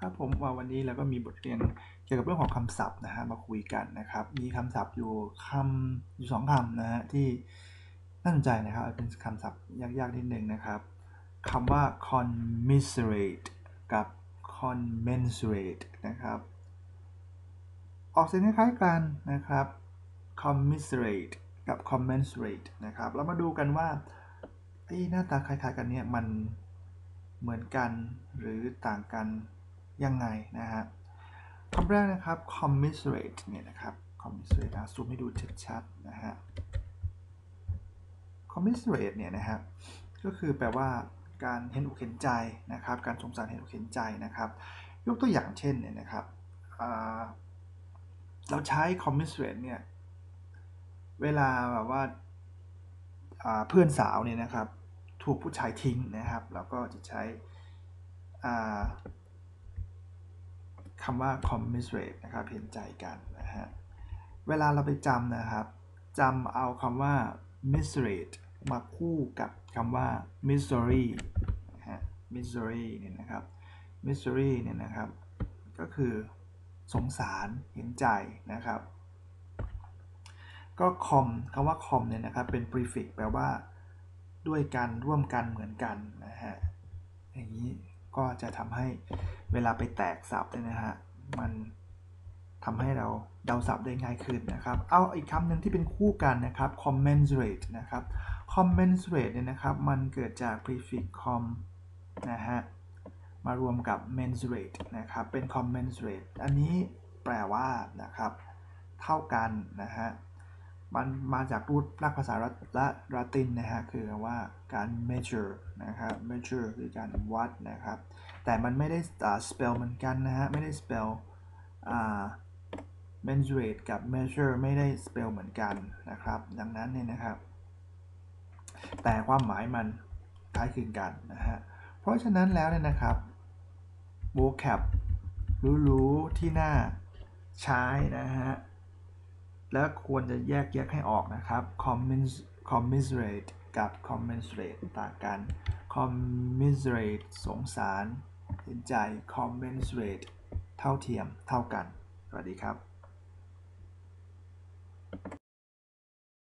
ครับผมว่าวันนี้เราก็มีบทเรียนเกี่ยวกับเรื่องของคำศัพท์นะฮะมาคุยกันนะครับ มีคำศัพท์อยู่คำอยู่สองคำนะฮะที่น่าสนใจนะครับเป็นคำศัพท์ยากๆนิดนึงนะครับคำว่า commiserate กับ commensurate นะครับ ออกเสียงคล้ายๆกันนะครับ commiserate กับ commensurate นะครับเรามาดูกันว่าไอ้หน้าตาคล้ายๆกันเนี่ยมันเหมือนกันหรือต่างกัน ยังไงนะฮะคำแรกนะครับ commiserate เนี่ยนะครับ commiserate นะซูมให้ดูชัดๆนะฮะ commiserate เนี่ยนะฮะก็คือแปลว่าการเห็นอกเห็นใจนะครับ การสงสารเห็นอกเห็นใจนะครับ ยกตัวอย่างเช่นเนี่ยนะครับเราใช้ commiserate เนี่ยเวลาแบบว่าเพื่อนสาวเนี่ยนะครับ ถูกผู้ชายทิ้งนะครับ เราก็จะใช้ คำว่า commiserate นะครับเห็นใจกันนะฮะเวลาเราไปจำนะครับจำเอาคำว่า miserate มาคู่กับคำว่า misery นะฮะ misery เนี่ยนะครับ misery เนี่ยนะครับ ก็คือสงสารเห็นใจนะครับ ก็ com คำว่า com เนี่ยนะครับเป็น prefix แปลว่าด้วยกันร่วมกันเหมือนกันนะฮะ ก็จะทำให้เวลาไปแตกศัพท์เนี่ยนะฮะมันทำให้เราเดาศัพท์ได้ง่ายขึ้นนะครับ เอาอีกคำหนึ่งที่เป็นคู่กันนะครับ commensurate นะครับ commensurate เนี่ยนะครับ มันเกิดจาก prefix com นะฮะ มารวมกับ mensurate นะครับ เป็น commensurate อันนี้แปลว่านะครับ เท่ากันนะฮะ มันมาจากรูปรากภาษาละละตินนะฮะ คือว่าการ measure นะครับ measure คือการวัดนะครับ แต่มันไม่ได้ spell เหมือนกันนะฮะ ไม่ได้ spell mensurate กับ measure ไม่ได้ spell เหมือนกันนะครับ ดังนั้นเนี่ยนะครับ แต่ความหมายมันคล้ายคลึงกันนะฮะ เพราะฉะนั้นแล้วเนี่ยนะครับ vocab รู้ๆที่น่าใช้นะฮะ แล้วควรจะแยกแยกให้ออกนะครับ commiserate กับ commensurate ต่างกัน commiserate สงสาร เห็นใจ commensurate เท่าเทียม เท่ากัน สวัสดีครับ